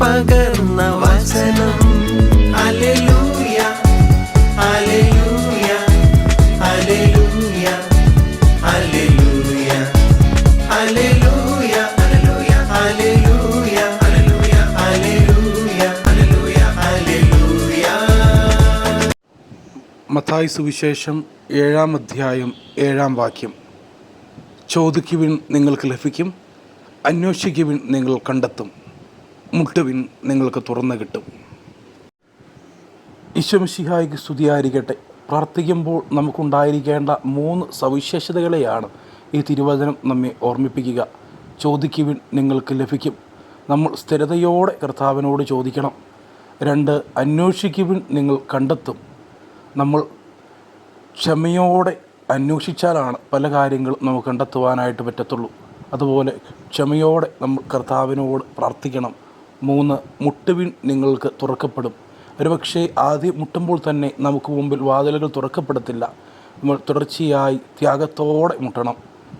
പകർന്ന വചനം അലലൂയ അലലൂയ അലലൂയ അലലൂയ അലലൂയ അലലൂയ അലലൂയ അലലൂയ അലലൂയ അലലൂയ അലലൂയ മത്തായി സുവിശേഷം ഏഴാം അധ്യായം ഏഴാം വാക്യം ചോദിക്കുവിൻ നിങ്ങൾക്ക് ലഭിക്കും അന്വേഷിക്കുവിൻ നിങ്ങൾ കണ്ടെത്തും മുട്ടുവിൻ നിങ്ങൾക്ക് തുറന്നു കിട്ടും. ഈശ്വമിഷിഹായിക്ക് സ്തുതിയായിരിക്കട്ടെ. പ്രാർത്ഥിക്കുമ്പോൾ നമുക്കുണ്ടായിരിക്കേണ്ട മൂന്ന് സവിശേഷതകളെയാണ് ഈ തിരുവചനം നമ്മെ ഓർമ്മിപ്പിക്കുക. ചോദിക്കുവിൻ നിങ്ങൾക്ക് ലഭിക്കും. നമ്മൾ സ്ഥിരതയോടെ കർത്താവിനോട് ചോദിക്കണം. രണ്ട് അന്വേഷിക്കുവിൻ നിങ്ങൾ കണ്ടെത്തും. നമ്മൾ ക്ഷമയോടെ അന്വേഷിച്ചാലാണ് പല കാര്യങ്ങളും നമുക്ക് കണ്ടെത്തുവാനായിട്ട് പറ്റത്തുള്ളൂ. അതുപോലെ ക്ഷമയോടെ നമ്മൾ കർത്താവിനോട് പ്രാർത്ഥിക്കണം. മൂന്ന് മുട്ടുവിൻ നിങ്ങൾക്ക് തുറക്കപ്പെടും. ഒരുപക്ഷെ ആദ്യം മുട്ടുമ്പോൾ തന്നെ നമുക്ക് മുമ്പിൽ വാതിലുകൾ തുറക്കപ്പെടത്തില്ല. നമ്മൾ തുടർച്ചയായി ത്യാഗത്തോടെ മുട്ടണം.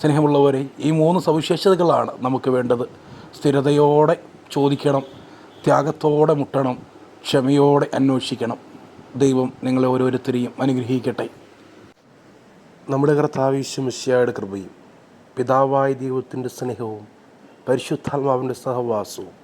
സ്നേഹമുള്ളവരെ ഈ മൂന്ന് സവിശേഷതകളാണ് നമുക്ക് വേണ്ടത്. സ്ഥിരതയോടെ ചോദിക്കണം ത്യാഗത്തോടെ മുട്ടണം ക്ഷമയോടെ അന്വേഷിക്കണം. ദൈവം നിങ്ങളെ ഓരോരുത്തരെയും അനുഗ്രഹിക്കട്ടെ. നമ്മുടെ കർത്താവിശ്വമിശിയായുടെ കൃപയും പിതാവായ ദൈവത്തിന്റെ സ്നേഹവും പരിശുദ്ധാത്മാവിന്റെ സഹവാസവും